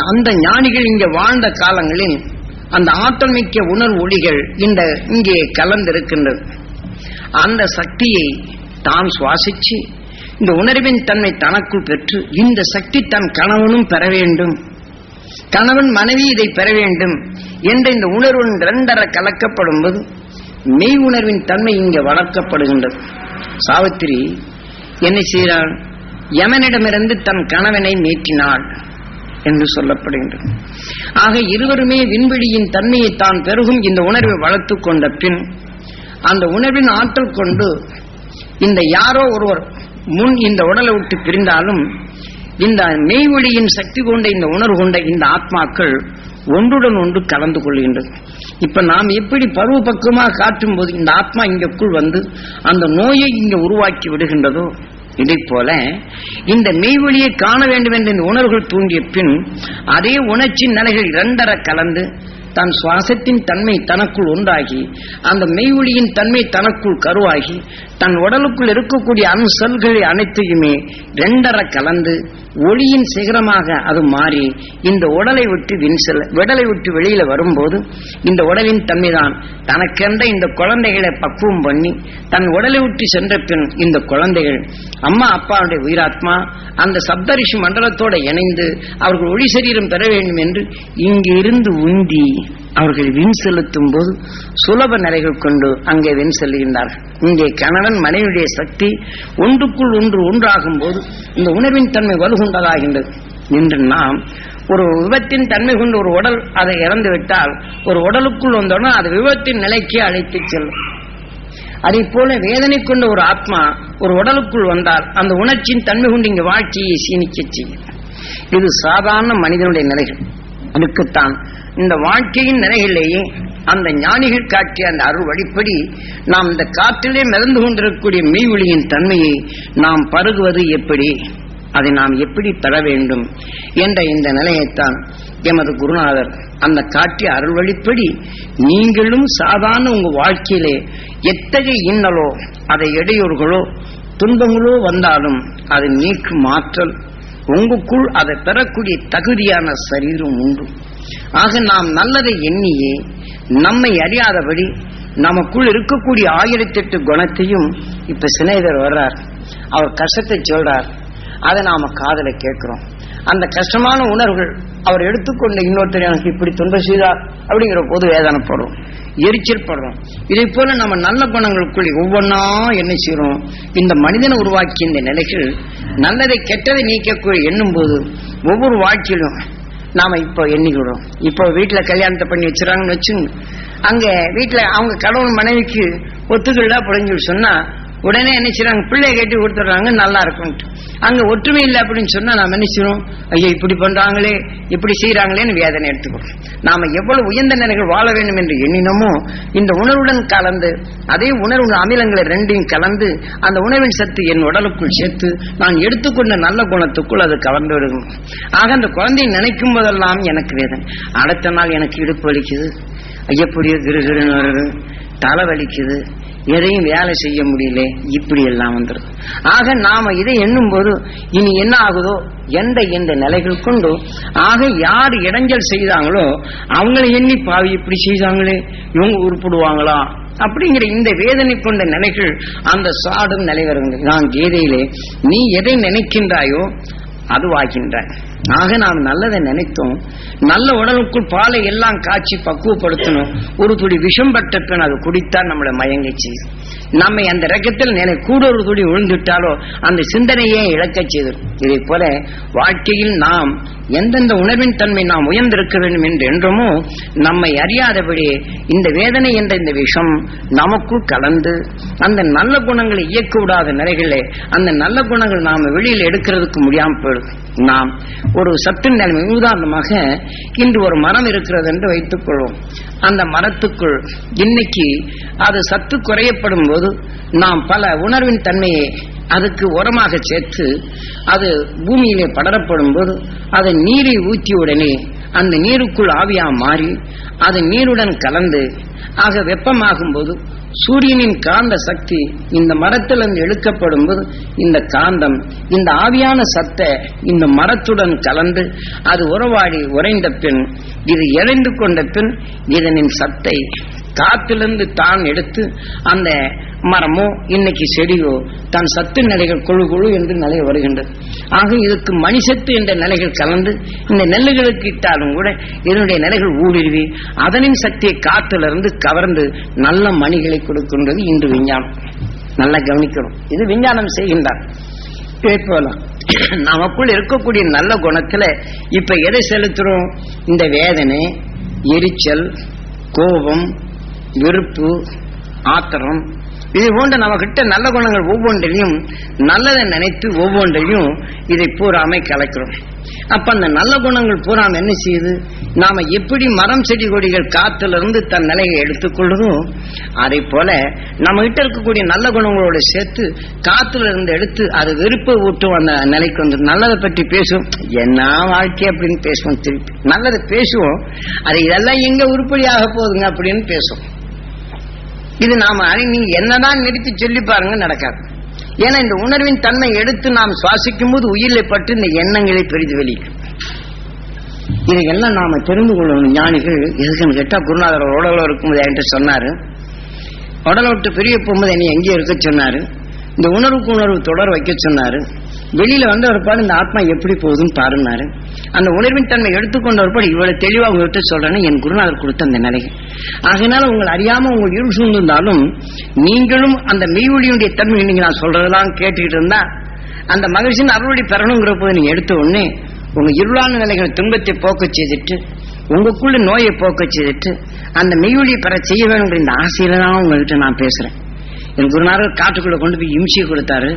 அந்த ஞானிகள் இங்கே வாழ்ந்த காலங்களில் அந்த ஆற்றல் மிக்க உணர்வு ஒளிகள் இந்த இங்கே கலந்திருக்கின்றது. அந்த சக்தியை தான் சுவாசிச்சு இந்த உணர்வின் தன்மை தனக்குள் பெற்று இந்த சக்தி தன் கணவனும் பெற வேண்டும். கணவன் மனைவி இதை பெற வேண்டும் என்ற இந்த உணர்வுடன் இரண்டர கலக்கப்படும் போது மெய் உணர்வின் தன்மை இங்கே வளர்க்கப்படுகின்றது. சாவித்திரி என்ன செய்கிறாள் யமனிடமிருந்து தன் கணவனை மீட்டினாள். என்று சொல்லப்படுகின்றது. ஆக இருவருமே விண்வெளியின் தன்மையை தான் பெருகும் இந்த உணர்வை வளர்த்து கொண்ட பின் அந்த உணர்வின் ஆற்றல் கொண்டு இந்த யாரோ ஒருவர் முன் இந்த உடலை விட்டு பிரிந்தாலும் இந்த மெய்வெளியின் சக்தி கொண்ட இந்த உணர்வு கொண்ட இந்த ஆத்மாக்கள் ஒன்றுடன் ஒன்று கலந்து கொள்கின்றது. இப்ப நாம் எப்படி பருவ பக்கமாக காட்டும் போது இந்த ஆத்மா இங்குக்குள் வந்து அந்த நோயை இங்க உருவாக்கி விடுகின்றதோ இதை போல இந்த மெய்வொழியை காண வேண்டும் என்ற உணர்வுகள் தூண்டிய பின் அதே உணர்ச்சி நிலைகள் இரண்டர கலந்து தன் சுவாசத்தின் தன்மை தனக்குள் உண்டாகி அந்த மெய்வொழியின் தன்மை தனக்குள் கருவாகி தன் உடலுக்குள் இருக்கக்கூடிய அணுசல்களை அனைத்தையுமே ரெண்டரை கலந்து ஒளியின் சிகரமாக அது மாறி இந்த உடலை விட்டு வின்சல் விடலை விட்டு வெளியில வரும்போது இந்த உடலின் தன்மைதான் தனக்கென்ற இந்த குழந்தைகளை பக்குவம் பண்ணி தன் உடலை விட்டு சென்ற பின் இந்த குழந்தைகள் அம்மா அப்பாவுடைய உயிராத்மா அந்த சப்தரிஷி மண்டலத்தோட இணைந்து அவர்கள் ஒளி சரீரம் பெற வேண்டும் என்று இங்கிருந்து உந்தி அவர்கள் விண் செலுத்தும் போது சுலப நிலைகள் கொண்டு அங்கே விண் செல்கின்றார்கள். இங்கே கணவன் மனைவியுடைய சக்தி ஒன்றுக்குள் ஒன்று ஒன்றாகும் போது இந்த உணர்வின் தன்மை வலுகுண்டதாகின்றது. இன்று நாம் ஒரு விபத்தின் தன்மை கொண்டு ஒரு உடல் அதை இறந்து விட்டால் ஒரு உடலுக்குள் வந்தோடனே அது விபத்தின் நிலைக்கு அழைத்து செல்லும். அதே போல வேதனை கொண்ட ஒரு ஆத்மா ஒரு உடலுக்குள் வந்தால் அந்த உணர்ச்சியின் தன்மை கொண்டு இங்கு வாழ்க்கையை சீணிக்க செய்யும். இது சாதாரண மனிதனுடைய நிலைகள். அதுக்குத்தான் இந்த வாழ்க்கையின் நிலையிலேயே அந்த ஞானிகள் காட்டிய அந்த அருள் வழிப்படி நாம் இந்த காற்றிலே மிதந்து கொண்டிருக்கக்கூடிய மெய்வொழியின் தன்மையை நாம் பருகுவது எப்படி? அதை நாம் எப்படி பெற வேண்டும்? என்ற இந்த நிலையைத்தான் எமது குருநாதர் அந்த காட்டிய அருள் வழிப்படி நீங்களும் சாதாரண உங்க வாழ்க்கையிலே எத்தகைய இன்னலோ அதை இடையூறுகளோ துன்பங்களோ வந்தாலும் அதை நீக்கும் ஆற்றல் உங்களுக்குள் அதை பெறக்கூடிய தகுதியான சரீரம் உண்டு. ஆக நாம் நல்லதை எண்ணியே நம்மை அறியாதபடி நமக்குள் இருக்கக்கூடிய ஆயிரத்தி எட்டு குணத்தையும் இப்ப சிநேகர் வர்றார். அவர் கஷ்டத்தை சொல்றார். அதை நாம காதல கேட்கிறோம். அந்த கஷ்டமான உணர்வுகள் அவர் எடுத்துக்கொண்ட இன்னொருத்தர் எனக்கு இப்படி துன்பம் செய்தார் அப்படிங்கிற போது வேதனைப்படுறோம். எரிச்சல் படுறோம் இதை போல நம்ம நல்ல குணங்களுக்குள் ஒவ்வொன்றா என்ன செய்யறோம் இந்த மனிதனை உருவாக்கிய இந்த நிலைகள் நல்லதை கெட்டதை நீக்கக்கூடிய எண்ணும் போது ஒவ்வொரு வாழ்க்கையிலும் நாம இப்போ எண்ணிக்கிறோம் இப்போ வீட்டுல கல்யாணத்தை பண்ணி வச்சுறாங்கன்னு வச்சுங்க. அங்க வீட்டுல அவங்க கடவுள் மனைவிக்கு ஒத்துக்கள்டா புரிஞ்சு சொன்னா உடனே என்ன செய்றாங்க? பிள்ளைய கட்டி கொடுத்துட்றாங்க நல்லா இருக்கும்ட்டு அங்க ஒற்றுமை இல்லை அப்படின்னு சொன்னா நாம என்ன செய்றோம் ஐயோ இப்படி பண்றாங்களே இப்படி செய்யறாங்களேன்னு வேதனை எடுத்துக்கிறோம் நாம எவ்வளவு உயர்ந்த நிலைகள் வாழ வேண்டும் என்று எண்ணினோமோ இந்த உணர்வுடன் கலந்து அதே உணர்வு அமிலங்களை ரெண்டையும் கலந்து அந்த உணவின் சத்து என் உடலுக்குள் சேர்த்து நான் எடுத்துக்கொண்ட நல்ல குணத்துக்குள் அது கலந்து விடுங்க ஆக அந்த குழந்தையை நினைக்கும் போதெல்லாம் எனக்கு வேதனை. அடுத்த நாள் எனக்கு இடுப்பு வலிக்குது. ஐயப்படியோ கிருகிருன்னு வருது தலை வலிக்குது. எதையும் வேலை செய்ய முடியல இப்படி எல்லாம் வந்துடும் ஆக நாம இதை எண்ணும் போது இனி என்ன ஆகுதோ எந்த எந்த நிலைகள் கொண்டு ஆக யார் இடைஞ்சல் செய்தாங்களோ அவங்கள எண்ணி பாவி இப்படி செய்தாங்களே இவங்க உருப்பிடுவாங்களா? அப்படிங்கிற இந்த வேதனை கொண்ட நிலைகள் அந்த சாடும் நிலை வருகின்றது நான் கீதையிலே நீ எதை நினைக்கின்றாயோ அதுவாகின்றாய் ஆக நாம் நல்லதை நினைத்தோம். நல்ல உடலுக்குள் பாலை எல்லாம் காய்ச்சி பக்குவப்படுத்தணும். ஒரு துடி விஷம் பட்ட பின் அது குடித்தால் நம்மளை மயங்க செய்யும். நம்மை அந்த ரகத்தில் நினை கூட ஒரு துடி விழுந்துட்டாலோ அந்த சிந்தனையே இழக்கச் செய்து. இதை போல வாழ்க்கையில் நாம் எந்தெந்த உணர்வின் தன்மை நாம் உயர்ந்திருக்க வேண்டும் என்று என்றுமோ நம்மை அறியாதபடி இந்த வேதனை என்ற இந்த விஷம் நமக்குள் கலந்து அந்த நல்ல குணங்களை இயக்க விடாத நிலைகளே அந்த நல்ல குணங்கள் நாம் வெளியில் எடுக்கிறதுக்கு முடியாமல் போயிடுது நாம் ஒரு சத்து நிலைமை உதாரணமாக இன்று ஒரு மரம் இருக்கிறது என்று வைத்துக் கொள்வோம். அந்த மரத்துக்குள் இன்னைக்கு அது சத்து குறையப்படும் போது நாம் பல உணர்வின் தன்மையை அதுக்கு உரமாக சேர்த்து அது பூமியிலே படரப்படும் போது அதை நீரை ஊற்றிய உடனே அந்த நீருக்குள் ஆவியா மாறி அது நீருடன் கலந்து ஆக வெப்பமாகும் போது சூரியனின் காந்த சக்தி இந்த மரத்திலிருந்து எழுக்கப்படும் போது இந்த காந்தம் இந்த ஆவியான சத்தை இந்த மரத்துடன் கலந்து அது உறவாடி உறைந்த பின் இது இறைந்து கொண்ட பின் இதனின் சத்தை காத்திலிருந்து தான் எடுத்து அந்த மரமோ இன்னைக்கு செடியோ தன் சத்து நிலைகள் குழு குழு என்று நிலை வருகின்றது. ஆக இதுக்கு மணிசத்து என்ற நிலைகள் கலந்து இந்த நெல்லுகளுக்கு இட்டாலும் கூட இதனுடைய நிலைகள் ஊடுருவி அதனின் சக்தியை காத்திலிருந்து கவர்ந்து நல்ல மணிகளை கொடுக்கின்றது இன்று விஞ்ஞானம். நல்லா கவனிக்கணும். இது விஞ்ஞானம் செய்கின்றார். போல நமக்குள் இருக்கக்கூடிய நல்ல குணத்துல இப்ப எதை செலுத்துறோம்? இந்த வேதனை எரிச்சல் கோபம் வெறுப்பு ஆத்திரம் இது போன்ற நம்ம கிட்ட நல்ல குணங்கள் ஒவ்வொன்றையும் நல்லதை நினைத்து ஒவ்வொன்றையும் இதை பூராமை கலக்கிறோம். அப்ப அந்த நல்ல குணங்கள் பூராம என்ன செய்யுது? நாம எப்படி மரம் செடி கொடிகள் காத்துல இருந்து தன் நிலையை எடுத்துக்கொள்ளுதோ அதே போல நம்ம கிட்ட இருக்கக்கூடிய நல்ல குணங்களோட சேர்த்து காத்துல இருந்து எடுத்து அது வெறுப்பை ஊட்டும் அந்த நிலைக்கு வந்து நல்லதை பற்றி பேசுவோம் என்ன வாழ்க்கை அப்படின்னு பேசுவோம் திருப்பி. நல்லதை பேசுவோம். அது இதெல்லாம் எங்க உருப்படியாக போகுதுங்க அப்படின்னு பேசுவோம். இது நாம நீங்க என்னதான் நிறுத்தி சொல்லி பாருங்க நடக்காது. ஏன்னா இந்த உணர்வின் தன்மை எடுத்து நாம் சுவாசிக்கும் போது உயிரில் பட்டு இந்த எண்ணங்களை பெரிது வெளியிடும் இதையெல்லாம் நாம தெரிந்து கொள்ளணும். ஞானிகள் எதுக்குன்னு கேட்டா குருநாதர் உடல இருக்கும்போது என்கிட்ட சொன்னாரு. உடலை விட்டு பெரிய போகும்போது என்னை எங்கே இருக்க சொன்னாரு. இந்த உணர்வுக்கு உணர்வு தொடர் வைக்க சொன்னாரு. வெளியில வந்து ஒருபாடு இந்த ஆத்மா எப்படி போகுதுன்னு பாருனாரு அந்த உணர்வின் தன்மை எடுத்துக்கொண்ட ஒருபாடு இவ்வளவு தெளிவா உங்ககிட்ட சொல்றேன்னு என் குருநாதர் கொடுத்த அந்த நிலை ஆகையினால உங்களை அறியாம உங்க இருள் சூழ்ந்திருந்தாலும் நீங்களும் அந்த மெய்வொழியுடைய தன்மை நீங்க நான் சொல்றதெல்லாம் கேட்டுக்கிட்டு இருந்தா அந்த மகிழ்ச்சியின் அருளி பெறணுங்கிற போது நீங்க எடுத்த உடனே உங்க இருளான நிலைகள் துன்பத்தை போக்க செய்துட்டு உங்களுக்குள்ள நோயை போக்க செய்துட்டு அந்த மெய்வொழியை பெற செய்ய வேணுங்கிற இந்த ஆசையில தான் உங்ககிட்ட நான் பேசுறேன். என் குருநாதர் காட்டுக்குள்ள கொண்டு போய் இம்சியை கொடுத்தாரு.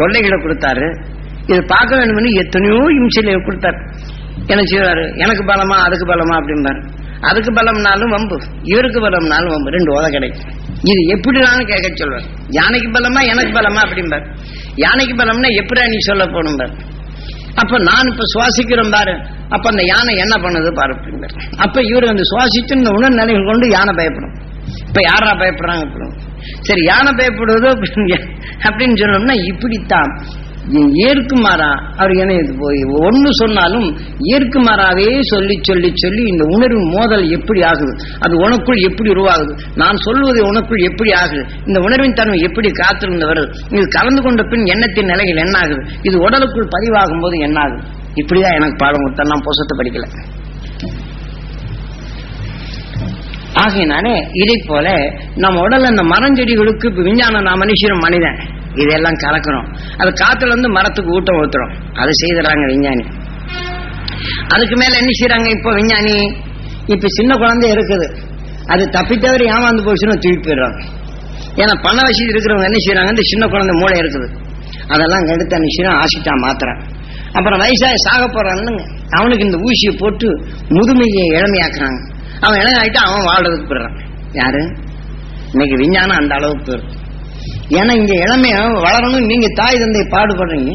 தொல்லைகளை கொடுத்தாரு. இது பார்க்க வேணும்னு எத்தனையோ இம்சையில கொடுத்தாரு. என்ன செய்வாரு? எனக்கு பலமா அதுக்கு பலமா அப்படிம்பாரு. அதுக்கு பலம்னாலும் வம்பு. இவருக்கு பலம்னாலும் வம்பு. ரெண்டு ஓத கிடைக்கும். இது எப்படினாலும் கேட்க சொல்வார். யானைக்கு பலமா எனக்கு பலமா அப்படிம்பார். யானைக்கு பலம்னா எப்படியா நீ சொல்ல போகணும்பார். அப்ப நான் இப்ப சுவாசிக்கிறேன் பாரு. அப்ப அந்த யானை என்ன பண்ணுது பாரு அப்படிம்பார். அப்ப இவர் அந்த சுவாசித்து இந்த உணர் நிலைகள் கொண்டு யானை பயப்படும். இப்ப யாரா பயப்படுறாங்க அப்படின்னு சரி யானை பயப்படுவதோ அப்படின்னு சொன்னோம்னா இப்படித்தான். ஏற்குமாறா? அவர் என்ன போய் ஒன்னு சொன்னாலும் ஏற்குமாறாவே சொல்லி சொல்லி சொல்லி இந்த உணர்வு மோதல் எப்படி ஆகுது? அது உனக்குள் எப்படி உருவாகுது? நான் சொல்வது உனக்குள் எப்படி ஆகுது? இந்த உணர்வின் தன்மை எப்படி காத்திருந்து வருது இது கலந்து கொண்ட பின் எண்ணத்தின் நிலையில் என்ன ஆகுது இது உடலுக்குள் பதிவாகும் போது என்ன ஆகுது இப்படிதான் எனக்கு பாடம் கொடுத்தா நான் புசத்தை படிக்கல. ஆகையினாலே இதை போல நம்ம உடல் அந்த மரஞ்செடிகளுக்கு இப்ப விஞ்ஞானம் நான் மனுஷரும் மனிதன். இதெல்லாம் கலக்கிறோம். அது காத்துல இருந்து மரத்துக்கு ஊட்டம் ஊத்துறோம். அதை செய்துறாங்க விஞ்ஞானி. அதுக்கு மேல என்ன செய்யறாங்க இப்போ விஞ்ஞானி? இப்ப சின்ன குழந்தை இருக்குது. அது தப்பித்தவரை ஏமாந்து போச்சுன்னு தூக்கி போயிடுறாங்க ஏன்னா பண வசதி இருக்கிறவங்க என்ன செய்யறாங்க இந்த சின்ன குழந்தை மூளை இருக்குது. அதெல்லாம் எடுத்து என்ன செய்யறான் ஆசிட்டா மாத்திரம் அப்புறம் வயசாக சாக போறான்னு அவனுக்கு இந்த ஊசியை போட்டு முதுமையை இளமையாக்குறாங்க. அவன் இளமை அவன் வாழ்றதுக்கு போயிடுறான். யாரு? இன்னைக்கு விஞ்ஞானம் அந்த அளவுக்கு போயிருக்கு ஏன்னா இங்க இளமைய வளரணும். நீங்க தாய் தந்தை பாடுபடுறீங்க.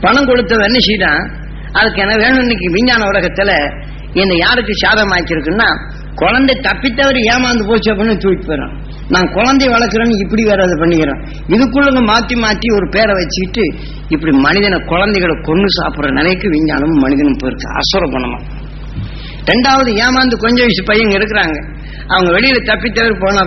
பணம் கொடுத்த வெண்ணிச்சிட்டான் அதுக்கு என்ன வேணும் இன்னைக்கு விஞ்ஞான உலகத்துல? என்னை யாருக்கு சாதம் ஆக்கிருக்குன்னா குழந்தை தப்பித்தவர் ஏமாந்து போச்சு அப்படின்னு தூக்கிட்டு போயிடும் நான் குழந்தை வளர்க்குறேன்னு இப்படி வேற அதை பண்ணிக்கிறேன். இதுக்குள்ளங்க மாத்தி மாத்தி ஒரு பேரை வச்சுக்கிட்டு இப்படி மனிதனை குழந்தைகளை கொண்டு சாப்பிடுற நிலைக்கு விஞ்ஞானமும் மனிதனும் போயிருக்கு. அசுர குணமா ரெண்டாவது ஏமாந்து கொஞ்ச வயசு பையன் இருக்கிறாங்க. அவங்க வெளியில தப்பித்தவர் போனா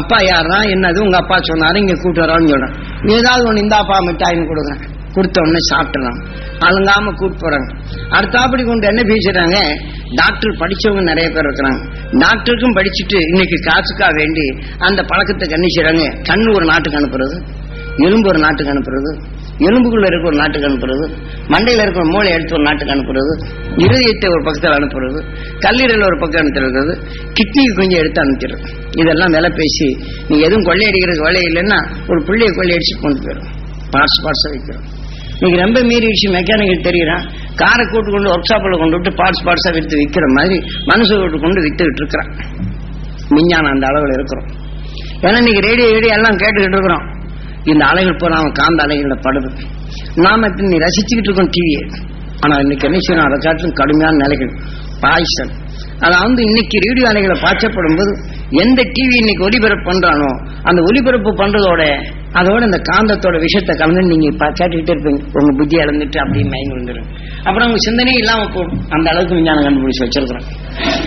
அப்பா யாரா என்னது? உங்க அப்பா சொன்னாரு இங்க கூட்டு வரான்னு சொல்றேன் நீ ஏதாவது ஒண்ணு இந்த அப்பா மிட்டாயின்னு கொடுக்குறேன் கொடுத்த உடனே சாப்பிட்டுறான் அழுங்காம கூட்டு போறாங்க. அடுத்தாப்படி கொண்டு என்ன பேசுறாங்க டாக்டர் படிச்சவங்க நிறைய பேர் இருக்கிறாங்க. டாக்டருக்கும் படிச்சுட்டு இன்னைக்கு காசுக்காக வேண்டி அந்த பழக்கத்தை கண்ணிச்சுறாங்க கண்ணு ஒரு நாட்டுக்கு அனுப்புறது எலும்பு ஒரு நாட்டுக்கு அனுப்புறது எலும்புக்குள்ள இருக்கிற ஒரு நாட்டுக்கு அனுப்புறது மண்டையில இருக்கிற மூளை எடுத்து ஒரு நாட்டுக்கு அனுப்புறது இருதயத்தை ஒரு பக்கத்தில் அனுப்புறது கல்லீரல் ஒரு பக்கம் அனுப்பிடுறது கிட்னிக்கு கொஞ்சம் எடுத்து அனுப்பிடுறது இதெல்லாம் விலை பேசி நீ எதுவும் கொள்ளையடிக்கிறதுக்கு வேலை இல்லைன்னா ஒரு பிள்ளையை கொள்ளையடிச்சு கொண்டு போயிடும் பார்ட்ஸ் பார்ட்ஸாக வைக்கிறோம். இன்னைக்கு ரொம்ப மீறிடுச்சு மெக்கானிக்கல் தெரியுறான் காரை கூட்டு கொண்டு ஒர்க் ஷாப்பில் கொண்டு விட்டு பார்ட்ஸ் பார்ட்ஸாக விற்று விற்கிற மாதிரி மனசு கூட்டு கொண்டு வித்துக்கிட்டு இருக்கிறான். விஞ்ஞானம் அந்த அளவில் இருக்கிறோம். ஏன்னா இன்னைக்கு ரேடியோ ரேடியோ எல்லாம் கேட்டுக்கிட்டு இருக்கிறோம். இந்த அலைகள் பூரா அவன் காந்த அலைகள்ல படுது. நாம நீ ரசிச்சுக்கிட்டு இருக்கோம் டிவியை ஆனா இன்னைக்கு என்ன செய்யணும்? அதை காட்டிலும் கடுமையான நிலைகள். பாய்சன். அதாவது இன்னைக்கு ரேடியோ அலைகளை பாய்ச்சப்படும் போது எந்த டிவி இன்னைக்கு ஒலிபரப்பு பண்றானோ அந்த ஒலிபரப்பு பண்றதோட அதோட இந்த காந்தத்தோட விஷயத்தை கலந்து நீங்க கேட்டுக்கிட்டே இருப்பீங்க. உங்க புத்தி இழந்துட்டு அப்படியே மயங்கி வந்துடும் அப்புறம் உங்க சிந்தனையே இல்லாம போடும் அந்த அளவுக்கு விஞ்ஞானம் கண்டுபிடிச்சு வச்சிருக்கிறோம்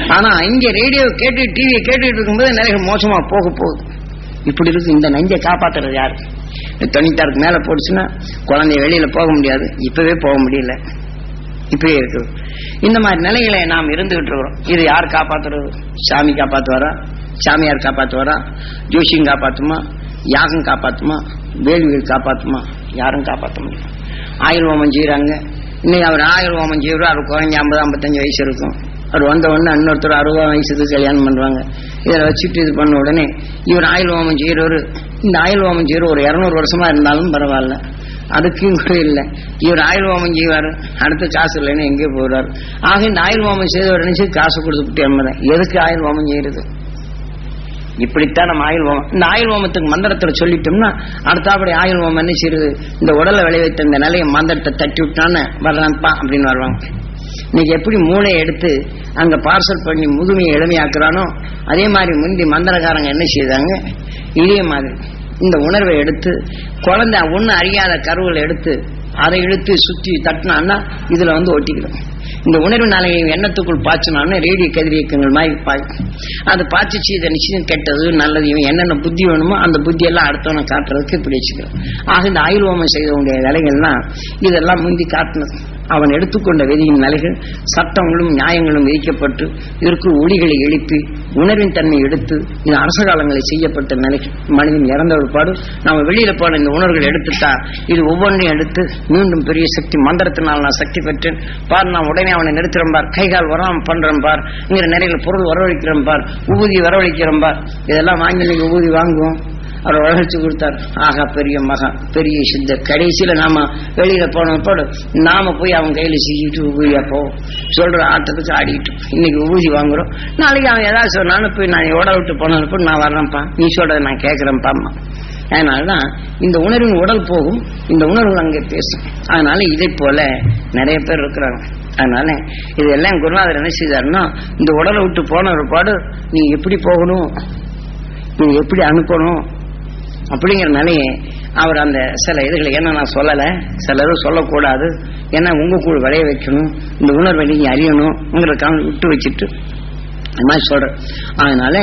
ஆனா இங்க ரேடியோ கேட்டு டிவியை கேட்டுட்டு இருக்கும்போது நிறைய மோசமா போக போகுது. இப்படி இருக்கு இந்த நஞ்சை காப்பாத்துறது யாரு? தொண்ணூத்தாறுக்கு மேல போடுச்சுன்னா குழந்தைய வெளியில போக முடியாது. இப்பவே போக முடியல. இப்படியே இருக்குது இந்த மாதிரி நிலைகளை நாம் இருந்துகிட்டு இருக்கிறோம். இது யார் காப்பாத்துறது? சாமி காப்பாத்துவாரா? சாமியார் காப்பாத்துவாரா? ஜோஷியம் காப்பாத்துமா? யாகம் காப்பாத்துமா? வேள்விகள் காப்பாத்துமா? யாரும் காப்பாற்ற முடியும் ஆயுள் ஹோமம் செய்யறாங்க இன்னைக்கு அவர் ஆயுள் ஹோமம் செய்யறோம் அவர் குறைஞ்ச ஐம்பது ஐம்பத்தஞ்சு வயசு இருக்கும். அவர் வந்த உடனே இன்னொருத்தர் அறுபது வயசுக்கு கல்யாணம் பண்றாங்க. இதில் வச்சுட்டு இது பண்ண உடனே இவர் ஆயுள் ஹோமம் செய்யறவர் இந்த ஆயுள் ஹோமம் ஒரு இருநூறு வருஷமா இருந்தாலும் பரவாயில்ல. அதுக்கும் இல்லை. இவர் ஆயுள் ஹோமம் செய்வார் அடுத்து காசு இல்லைன்னு எங்கே போறாரு ஆக இந்த ஆயுள் ஹோமம் செய்தவர் நினைச்சு காசு கொடுத்துட்டு எம்மதான் எதுக்கு ஆயுள் ஹோமம் செய்யறது? இப்படித்தான் நம்ம ஆயுள் ஹோமம். இந்த ஆயுள் ஹோமத்துக்கு மந்திரத்தில் சொல்லிட்டோம்னா அடுத்தாப்படி ஆயுள் ஹோமம் என்ன செய்யுது இந்த உடலை விளைவித்த இந்த நிலையை மந்திரத்தை தட்டி விட்டான்னு வர்றான்ப்பா அப்படின்னு வருவாங்க. இன்னைக்கு எப்படி மூளையை எடுத்து அங்க பார்சல் பண்ணி முதுமையை எளிமையாக்குறானோ அதே மாதிரி முந்தி மந்திரக்காரங்க என்ன செய்தாங்க? இதே மாதிரி. இந்த உணர்வை எடுத்து குழந்தை ஒண்ணு அறியாத கருவுகளை எடுத்து அதை இழுத்து சுத்தி தட்டினான்னா இதுல வந்து ஒட்டிக்கிறோம் இந்த உணர்வு நாளைய எண்ணத்துக்குள் பாய்ச்சினான்னு ரேடியோ கதிரியக்கங்கள் மாதிரி பாய்க்கும் அது பாய்ச்சிச்சு இதை நிச்சயம் கெட்டது நல்லது இவன் என்னென்ன புத்தி வேணுமோ அந்த புத்தி எல்லாம் அடுத்தவனை காட்டுறதுக்கு இப்படி வச்சுக்கிறோம். ஆக இந்த ஆயுள் ஹோமம் விலைகள்னா வேலைகள்லாம் இதெல்லாம் முந்தி காட்டினது. அவன் எடுத்துக்கொண்ட விதியின் நிலைகள் சட்டங்களும் நியாயங்களும் விதிக்கப்பட்டு இதற்கு ஒளிகளை எழுப்பி உணர்வின் தன்மை எடுத்து இது அரச காலங்களில் செய்யப்பட்ட நிலைகள். மனிதன் இறந்த ஒருபாடு நாம வெளியில போன இந்த உணர்வுகள் எடுத்துட்டா இது ஒவ்வொன்றையும் எடுத்து மீண்டும் பெரிய சக்தி மந்திரத்தினால் நான் சக்தி பெற்றேன். பார் நான் உடனே அவனை நிறுத்துறேன் பார். கைகால் வராம பண்றேன் பார். இங்கிற நிறைய பொருள் வரவழைக்கிறேன் பார். உபூதி வரவழைக்கிறேன் பார். இதெல்லாம் வாங்கி நீங்க உபூதி வாங்குவோம். அவர் வளர்ச்சி கொடுத்தார். ஆகா பெரிய மகன் பெரிய சித்த கடைசியில நாம வெளியில போனப்போடு நாம போய் அவன் கையில சிக்கிட்டு உபூதியா போவோம் சொல்ற ஆட்டத்துக்கு ஆடிட்டு இன்னைக்கு உபூதி வாங்குறோம். நாளைக்கு அவன் ஏதாவது சொன்னாலும் போய் நான் உடல் விட்டு போனப்போ நான் வர்றேன்ப்பா. நீ சொல்றத நான் கேட்கிறேன்ப்பாம்மா அதனாலதான் இந்த உணர்வின் உடல் போகும். இந்த உணர்வு அங்கே பேசும். அதனால இதை போல நிறைய பேர் இருக்கிறாங்க. அதனால இதெல்லாம் குருநாதர் என்ன செய்தாருன்னா இந்த உடலை விட்டு போன ஒரு பாடு நீ எப்படி போகணும்? நீ எப்படி அனுப்பணும்? அப்படிங்கிற அவர் அந்த சில இதுகளை ஏன்னா நான் சொல்லலை. சிலரும் சொல்லக்கூடாது. ஏன்னா உங்க கூட விளைய வைக்கணும். இந்த உணர்வை நீங்க அறியணுங்கிறதுக்காக விட்டு வச்சுட்டு அது மாதிரி சொல்றேன். அதனால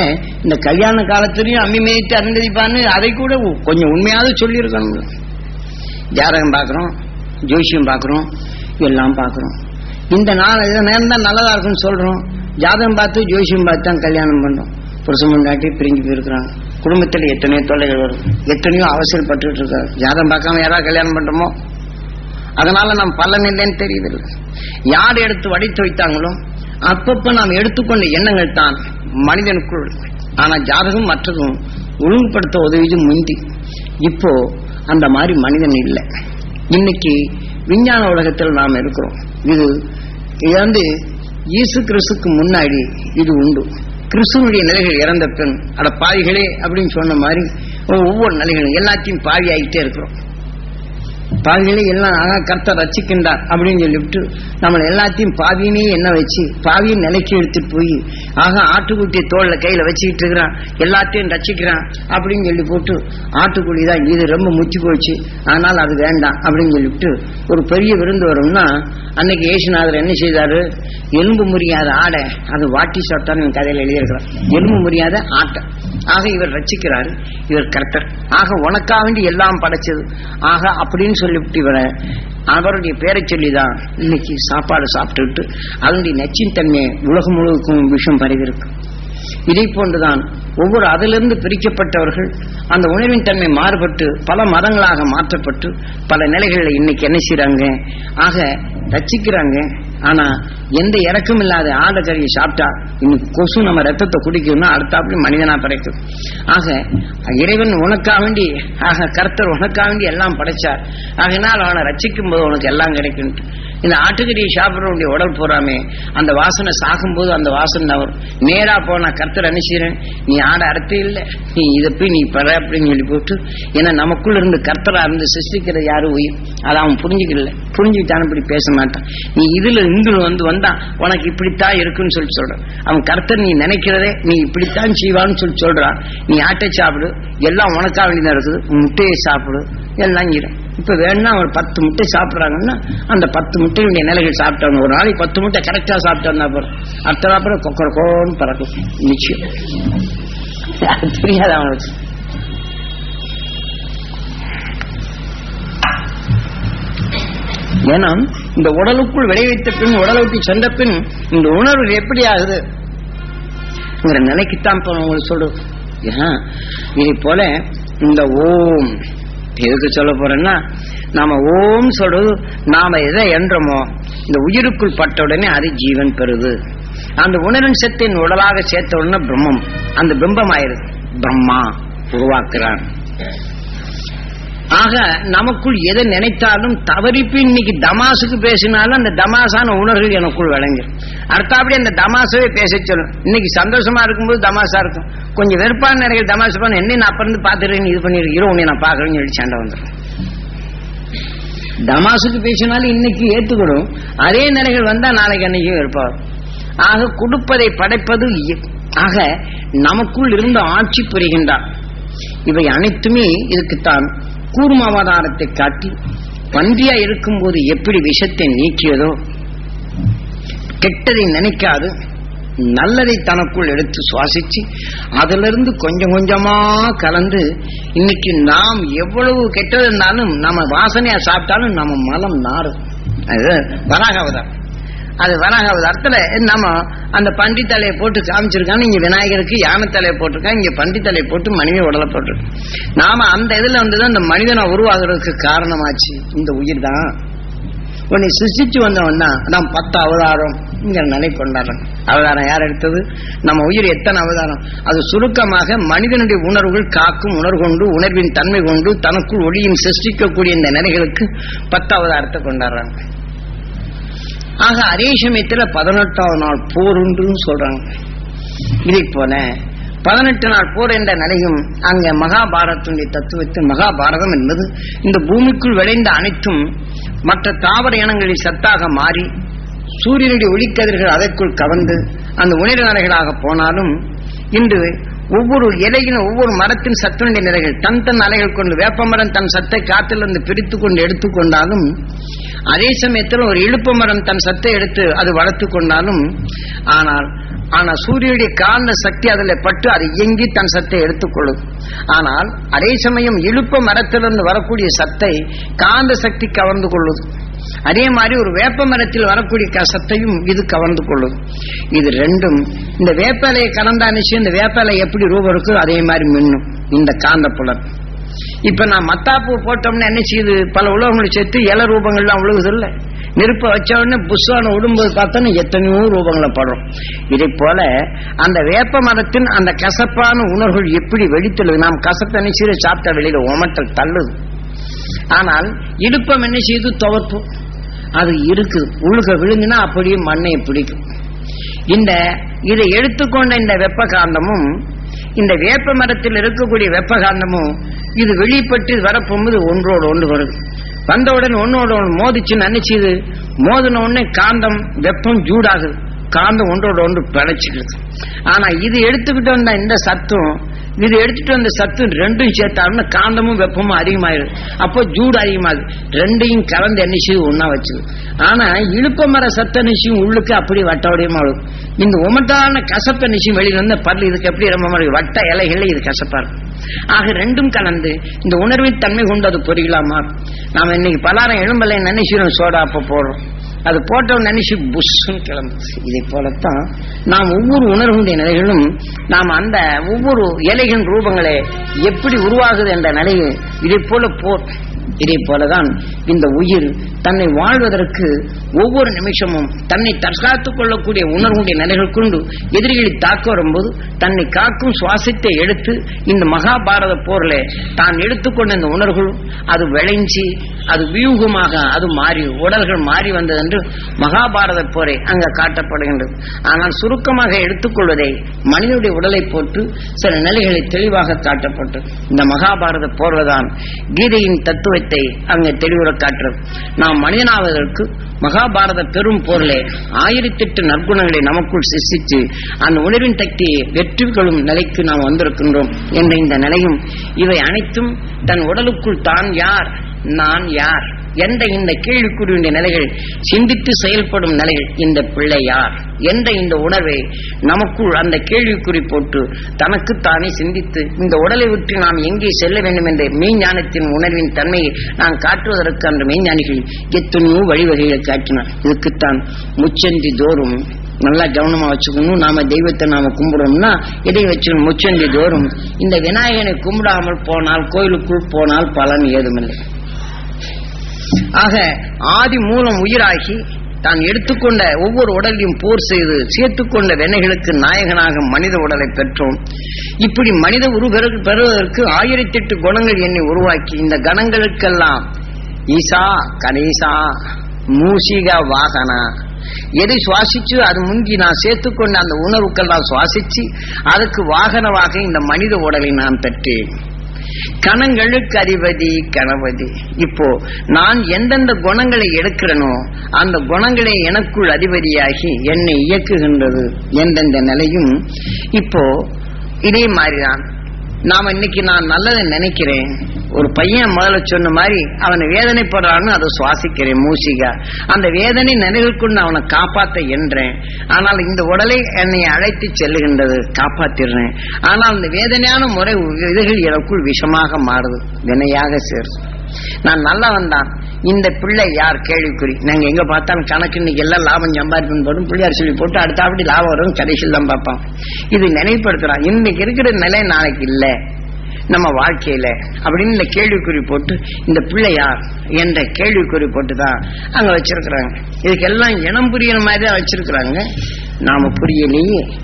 இந்த கல்யாண காலத்திலையும் அம்மி மேய்த்து அருந்ததிப்பான்னு அதை கூட கொஞ்சம் உண்மையாவது சொல்லியிருக்கணும். ஜாதகம் பார்க்குறோம் ஜோசியம் பார்க்குறோம் எல்லாம் பார்க்குறோம். இந்த நாள் இதை நேரம் தான் நல்லதா இருக்குன்னு சொல்றோம். ஜாதகம் பார்த்து ஜோசியம் பார்த்து தான் கல்யாணம் பண்றோம் புருஷம் முன்னாட்டி பிரிஞ்சு போயிருக்கிறாங்க. குடும்பத்தில் எத்தனையோ தொல்லைகள் வரும் எத்தனையோ அவசியப்பட்டு இருக்காரு. ஜாதம் பார்க்காம யாராவது கல்யாணம் பண்றோமோ அதனால நாம் பலன் இல்லைன்னு தெரியுது யார் எடுத்து வடித்து வைத்தாங்களோ அப்பப்ப நாம் எடுத்துக்கொண்ட எண்ணங்கள் தான் மனிதனுக்குள் ஆனா ஜாதகம் மற்றதும் ஒழுங்குபடுத்த உதவிது முந்தி. இப்போ அந்த மாதிரி மனிதன் இல்லை. இன்னைக்கு விஞ்ஞான உலகத்தில் நாம் இருக்கிறோம். இது இது வந்து இயேசு கிறிஸ்துக்கு முன்னாடி இது உண்டு. கிறிஸ்துவனுடைய நிலைகள் இறந்த பெண் அட பாவிகளே அப்படின்னு சொன்ன மாதிரி ஒவ்வொரு நிலைகளும் எல்லாத்தையும் பாவி ஆகிட்டே இருக்கிறோம். பாவிகளை எல்லாம் ஆகா கர்த்தர் ரச்சிக்கின்றார் அப்படின்னு சொல்லிவிட்டு நம்மளை எல்லாத்தையும் பாவியினே என்ன வச்சு பாவியின் நிலைக்கு எடுத்துட்டு போய் ஆக ஆட்டுக்குட்டி தோல்ல கையில வச்சுக்கிட்டு இருக்கிறான் எல்லாத்தையும் ரச்சிக்கிறான் அப்படின்னு சொல்லி போட்டு ஆட்டுக்குழி தான் இது ரொம்ப முச்சு போச்சு ஆனால் அது வேண்டாம் அப்படின்னு சொல்லிவிட்டு ஒரு பெரிய விருந்து வரும்னா அன்னைக்கு ஏசுநாதர் என்ன செய்தாரு? எலும்பு முறியாத ஆடை அது வாட்டி சாப்பிட்டான்னு கதையில எழுதியிருக்கிறார். எலும்பு முறியாத ஆட்டை. ஆக இவர் ரச்சிக்கிறாரு இவர் கர்த்தர். ஆக உனக்காக வேண்டி எல்லாம் படைச்சது. ஆக அப்படின்னு சொல்லி சொல்லிவிட்டு இவரை அவருடைய பேரை சொல்லிதான் இன்னைக்கு சாப்பாடு சாப்பிட்டுட்டு அதனுடைய நச்சின் தன்மை உலகம் முழுவதுக்கும் விஷம் பரவிருக்கு இதை போன்றுதான் ஒவ்வொரு அதிலிருந்து பிரிக்கப்பட்டவர்கள் அந்த உணர்வின் தன்மை மாறுபட்டு பல மதங்களாக மாற்றப்பட்டு பல நிலைகளில் இன்னைக்கு என்ன செய்யறாங்க ஆக ரச்சிக்கிறாங்க ஆனா எந்த இறக்கம் இல்லாத ஆடக்கறியை சாப்பிட்டா இன்னைக்கு கொசு நம்ம ரத்தத்தை குடிக்கணும்னா அடுத்தாப்படி மனிதனா பிறக்கும். ஆக இறைவன் உனக்கா வேண்டி ஆக கர்த்தர் உனக்கா வேண்டி எல்லாம் படைச்சார். ஆகினால் அவனை ரச்சிக்கும் போது உனக்கு எல்லாம் கிடைக்கும் இந்த ஆட்டுக்கறியை சாப்பிடக்கூடிய உடல் போறாமே. அந்த வாசனை சாகும்போது அந்த வாசனை வரும். நேரா போனா கர்த்தர் என்ன நீ ஆட அர்த்தம் இல்லை. நீ இதை போய் நீ பெற அப்படின்னு சொல்லி போட்டு ஏன்னா நமக்குள்ள இருந்து கர்த்தரா இருந்து சிருஷ்டிக்கிற யாரும் உயிர். அதை அவன் புரிஞ்சுக்கல. புரிஞ்சுக்கிட்டான் இப்படி பேச மாட்டான். நீ இதுல இந்து வந்து வந்தா உனக்கு இப்படித்தான் இருக்குன்னு சொல்லி சொல்றான் அவன் கர்த்தர் நீ நினைக்கிறதே நீ இப்படித்தான் செய்வான்னு சொல்லி சொல்றான். நீ ஆட்டை சாப்பிடு. எல்லாம் உனக்கா வேண்டியதான் இருக்குது. முட்டையை சாப்பிடு. எல்லாம் இரு. இப்ப வேணும்னா ஒரு பத்து முட்டை சாப்பிடுறாங்கன்னா அந்த பத்து முட்டையுடைய நிலைகள் சாப்பிட்டாங்க ஒரு நாளைக்கு பத்து முட்டை கரெக்டா சாப்பிட்டா அப்புறம் அடுத்த அப்புறம் கொக்கர கோன்னு பறக்கும். நிச்சயம். தெரியாது அவனுக்கு ஏன்னா இந்த உடலுக்குள் விளைவித்த பின் உடலை விட்டு சென்ற பின் இந்த உணர்வு எப்படி ஆகுது? நிலைக்குத்தான் உங்களுக்கு சொல்றோம். இது இதை போல இந்த ஓம் எதுக்கு சொல்ல போறேன்னா நாம ஓம் சொல்றது நாம எதை என்றமோ இந்த உயிருக்குள் பட்ட உடனே அது ஜீவன் பெறுது. அந்த உணர்வின் சத்தின் உடலாக சேர்த்த உடனே பிரம்மம். அந்த பிம்பம் ஆயிருது பிரம்மா உருவாக்குறான். ஆக நமக்குள் எதை நினைத்தாலும் தவறிப்பு இன்னைக்கு தமாசுக்கு பேசினாலும் அந்த தமாசான உணர்வு எனக்குள் விளங்கும். அடுத்தாப்படி அந்த தமாசவே பேச சொல்லும். இன்னைக்கு சந்தோஷமா இருக்கும்போது தமாசா இருக்கும். கொஞ்சம் வெறுப்பான நினைக்கிற தமாசு பண்ண என்ன நான் பிறந்து பாத்துருக்கேன் இது பண்ணிருக்கிறோம் உன்னை நான் பாக்குறேன்னு சொல்லி சண்டை வந்துடும் தமாசுக்கு பேசினாலும் இன்னைக்கு ஏத்துக்கணும் அதே நிலைகள் வந்தா நாளைக்கு அன்னைக்கும் இருப்பார் ஆக கொடுப்பதை படைப்பது ஆக நமக்குள் இருந்து ஆட்சி புரிகின்றார். இவை அனைத்துமே இதுக்குத்தான். கூர்ம அவதாரத்தை காட்டி பன்றியா இருக்கும்போது எப்படி விஷத்தை நீக்கியதோ கெட்டதை நினைக்காது நல்லதை தனக்குள் எடுத்து சுவாசிச்சு அதிலிருந்து கொஞ்சம் கொஞ்சமா கலந்து இன்னைக்கு நாம் எவ்வளவு கெட்டது இருந்தாலும் நம்ம வாசனையா சாப்பிட்டாலும் நம்ம மலம் நாரும் அது வராக அவதாரம் அது வராக அர்த்தல நம்ம அந்த பண்டி தலையை போட்டு காமிச்சிருக்காங்க. இங்க விநாயகருக்கு யானை தலையை போட்டிருக்கான் இங்க பண்டி தலையை போட்டு மனித உடலை போட்டிருக்கு. நாம அந்த இதுல வந்துதான் இந்த மனிதனை உருவாகிறதுக்கு காரணமாச்சு. இந்த உயிர் தான் உன்னை சிருஷ்டிச்சு வந்தவன் தான். பத்து அவதாரம் இங்க நிலை கொண்டாடுறோம் அவதாரம் யார் எடுத்தது? நம்ம உயிர் எத்தனை அவதாரம்? அது சுருக்கமாக மனிதனுடைய உணர்வுகள் காக்கும் உணர்வு கொண்டு உணர்வின் தன்மை கொண்டு தனக்குள் ஒளியும் சிருஷ்டிக்கக்கூடிய இந்த நிலைகளுக்கு பத்து அவதாரத்தை கொண்டாடுறாங்க. ஆக அதே சமயத்துல பதினெட்டாவது நாள் போர் உண்டுன்னு சொல்றாங்க. இதை போல பதினெட்டு நாள் போர் என்ற நிலையும் அங்க மகாபாரதத்துடைய தத்துவத்தில் மகாபாரதம் என்பது இந்த பூமிக்குள் விளைந்த அனைத்தும் மற்ற தாவர இனங்களில் சத்தாக மாறி சூரியனுடைய ஒளிக்கதிர்கள் அதற்குள் கவர்ந்து அந்த உணர்வு நிலைகளாக போனாலும் இன்று ஒவ்வொரு இலையிலும் ஒவ்வொரு மரத்தின் சத்துடைய நிலைகள் தன் தன் அலைகள் கொண்டு வேப்பமரம் தன் சத்தை காற்றிலிருந்து பிரித்து கொண்டு எடுத்துக்கொண்டாலும் அதே சமயத்தில் ஒரு இழுப்பு மரம் தன் சத்தை எடுத்து அது வளர்த்து கொண்டாலும் ஆனால் ஆனா சூரியனுடைய காந்த சக்தி அதில் பட்டு அது இயங்கி தன் சத்தை எடுத்துக்கொள்ளும் ஆனால் அதே சமயம் இழுப்ப மரத்திலிருந்து வரக்கூடிய சத்தை காந்த சக்தி கவர்ந்து கொள்ளும். அதே மாதிரி ஒரு வேப்ப மரத்தில் வரக்கூடிய கசத்தையும் இது கவர்ந்து கொள்ளும். இது ரெண்டும் இந்த வேப்பலையை கலந்தா நிச்சயம் இந்த வேப்பலை எப்படி ரூபம் இருக்கோ அதே மாதிரி மின்னும் இந்த காந்த புலன். இப்ப நான் மத்தாப்பூ போட்டோம்னா என்ன செய்யுது பல உலகங்களை சேர்த்து இல ரூபங்கள்லாம் உழுகுது இல்ல நெருப்ப வச்ச உடனே புஷ்வான உடும்போது பார்த்தோன்னா எத்தனையோ ரூபங்களை படுறோம் இதை போல அந்த வேப்ப மரத்தின் அந்த கசப்பான உணர்வுகள் எப்படி வெடித்துள்ளது நாம் கசப்பை நினைச்சு செய்து சாப்பிட்ட வெளியில உமட்டல் தள்ளுது. ஆனால் இடுப்பம் என்ன செய்யுது துவப்பு. அது இருக்குது உழுக விழுங்கினா அப்படியே மண்ணை பிடிக்கும். இந்த இதை எடுத்துக்கொண்ட இந்த வெப்ப காந்தமும் இந்த வேப்ப மரத்தில் இருக்கக்கூடிய வெப்ப காந்தமும் இது வெளிப்பட்டு வரப்போகும்போது ஒன்றோடு ஒன்று வருது. வந்தவுடன் ஒன்னோட ஒன்று மோதிச்சுன்னு நினைச்சுது மோதின உடனே காந்தம் வெப்பம் ஜூடாகுது காந்தம் ஒன்றோட ஒன்று பிழைச்சிக்கிடுது ஆனா இது எடுத்துக்கிட்டு வந்த இந்த சத்தும் இது எடுத்துட்டு வந்த சத்து ரெண்டும் சேர்த்தாருன்னா காந்தமும் வெப்பமும் அதிகமாயிடும் அப்போ ஜூடு அதிகமாகுது. ரெண்டையும் கலந்து என்ன செய்யுது? ஒன்னா வச்சுது ஆனா இழுப்ப மர சத்த நிச்சயம் உள்ளுக்கு அப்படி வட்டவடியமா இருக்கும் இந்த உமட்டான கசப்ப நிச்சயம் வெளியில வந்து பல்லு இதுக்கு எப்படி ரொம்ப மாதிரி வட்ட இலைகள்ல இது கசப்பா இருக்கும். ஆக ரெண்டும் கலந்து இந்த உணர்வின் தன்மை கொண்டு அது பொறிகளாமா நாம இன்னைக்கு பலாரம் எலும்பலை நினைச்சிடும் சோடா அப்ப போடுறோம். அது போட்டோம் நினைச்சு புஷ்ன்னு கிளம்புது இதை போலத்தான் நாம் ஒவ்வொரு உணர்வுடைய நிலைகளும் நாம் அந்த ஒவ்வொரு இலைகளின் ரூபங்களை எப்படி உருவாகுது என்ற நிலையை இதை போல போர் இதே போலதான் இந்த உயிர் தன்னை வாழ்வதற்கு ஒவ்வொரு நிமிஷமும் தன்னை தற்காத்துக் கொள்ளக்கூடிய உணர்வுடைய நிலைகள் கொண்டு எதிரிகளை தாக்க வரும்போது தன்னை காக்கும் சுவாசத்தை எடுத்து இந்த மகாபாரத போர்ல தான் எடுத்துக்கொண்ட இந்த உணர்வுகள் அது விளைஞ்சி அது வியூகமாக அது மாறி உடல்கள் மாறி வந்தது என்று மகாபாரத போரை அங்க காட்டப்படுகின்றது. ஆனால் சுருக்கமாக எடுத்துக்கொள்வதை மனிதனுடைய உடலை போட்டு சில நிலைகளை தெளிவாக காட்டப்பட்டு இந்த மகாபாரத போர்வதான் கீதையின் தத்துவத்தை அங்கு தெளிவுற காட்டுறது நாம் மனிதனாவதற்கு மகாபாரத பெரும் போரிலே ஆயிரத்தி எட்டு நற்குணங்களை நமக்குள் சிசித்து அந்த உணர்வின் சக்தியை வெற்றி கொள்ளும் நிலைக்கு நாம் வந்திருக்கின்றோம் என்ற இந்த நிலையும் இவை அனைத்தும் தன் உடலுக்குள் தான் யார் நான் யார்? என்ற இந்த கேள்விக்குரிய நிலைகள் சிந்தித்து செயல்படும் நிலைகள் இந்த பிள்ளை யார் என்ற இந்த உணர்வை நமக்குள் அந்த கேள்விக்குறி போட்டு தனக்குத்தானே சிந்தித்து இந்த உடலை விட்டு நாம் எங்கே செல்ல வேண்டும் என்ற மெய்ஞானத்தின் உணர்வின் தன்மையை நாம் காட்டுவதற்கு அந்த மெய்ஞானிகள் எத்தனையோ வழிவகைகளை காட்டினார். இதுக்குத்தான் முச்சந்தி தோறும் நல்லா கவனமா வச்சுக்கணும். நாம தெய்வத்தை நாம கும்பிடணும்னா இதை வச்சு முச்சந்தி தோறும். இந்த விநாயகனை கும்பிடாமல் போனால் கோயிலுக்குள் போனால் பலன் ஏதுமில்லை. ஆக ஆதி மூலம் உயிராகி தான் எடுத்துக்கொண்ட ஒவ்வொரு உடலையும் போர் செய்து சேர்த்துக்கொண்ட வெண்ணைகளுக்கு நாயகனாக மனித உடலை பெற்றோம். இப்படி மனித உருவருக்கு பெறுவதற்கு ஆயிரத்தி எட்டு குணங்கள் என்னை உருவாக்கி இந்த கணங்களுக்கெல்லாம் ஈசா கணேசா மூசிகா வாகனா. எதை சுவாசிச்சு அது முந்தி நான் சேர்த்துக்கொண்ட அந்த உணர்வுக்கெல்லாம் சுவாசிச்சு அதுக்கு வாகனமாக இந்த மனித உடலை நான் பெற்றேன். கணங்களுக்கு அதிபதி கணபதி. இப்போ நான் எந்தெந்த குணங்களை எடுக்கிறனோ அந்த குணங்களே எனக்குள் அதிபதியாகி என்னை இயக்குகின்றது எந்தெந்த நிலையும். இப்போ இதே மாதிரிதான். நாம இன்னைக்கு நான் நல்லதை நினைக்கிறேன். ஒரு பையன் முதல்ல சொன்ன மாதிரி அவனை வேதனைப்படுறான்னு அதை சுவாசிக்கிறேன் மூசிகா. அந்த வேதனை நினைவில் கொண்டு அவனை காப்பாத்த என்றேன். ஆனால் இந்த உடலை என்னை அழைத்து செல்லுகின்றது காப்பாத்திடுறேன். ஆனால் அந்த வேதனையான முறை இதுகள் எனக்குள் விஷமாக மாறுது வினையாக சேரும் நான் நல்லா வந்தான் இந்த பிள்ளை யார்? கேள்விக்குறி. நாங்க எங்க பார்த்தாலும் கணக்கு இன்னைக்கு எல்லாம் லாபம் சம்பாதிக்கணும் போடும் பிள்ளையார் சொல்லி போட்டு அடுத்தாப்படி லாபம் வரும் கடைசியில் தான் பார்ப்பான். இது நினைவுபடுத்துறான். இன்னைக்கு இருக்கிற நிலை நாளைக்கு இல்லை. நம்ம வாழ்க்கையில அப்படின்னு இந்த கேள்விக்குறி போட்டு இந்த பிள்ளையார் என்ற கேள்விக்குறி போட்டு தான் அங்க வச்சிருக்கிறாங்க. இதுக்கெல்லாம் இனம் புரியுற மாதிரி தான் வச்சிருக்கிறாங்க. நாம புரியலையே.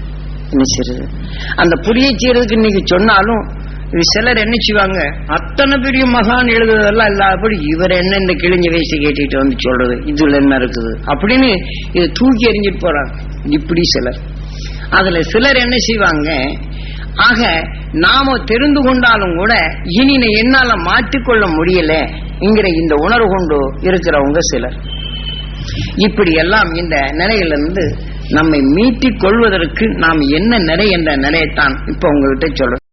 என்ன அந்த புரிய செய்யறதுக்கு இன்னைக்கு சொன்னாலும் சிலர் என்ன செய்வாங்க? அத்தனை பெரிய மகான் எழுதுறதெல்லாம் இல்லாதபடி இவர் என்ன இந்த கிழிஞ்ச வயசு கேட்டுட்டு வந்து சொல்றது? இதுல என்ன இருக்குது? அப்படின்னு இதை தூக்கி எறிஞ்சிட்டு போறாங்க. இப்படி சிலர். அதுல சிலர் என்ன செய்வாங்க? ஆக நாம தெரிந்து கொண்டாலும் கூட இனி என்னால மாற்றிக்கொள்ள முடியல என்கிற இந்த உணர்வு கொண்டு இருக்கிறவங்க சிலர். இப்படி எல்லாம் இந்த நிலையிலிருந்து நம்மை மீட்டிக் கொள்வதற்கு நாம் என்ன நிலை என்ற நிலையைத்தான் இப்ப உங்ககிட்ட சொல்றேன்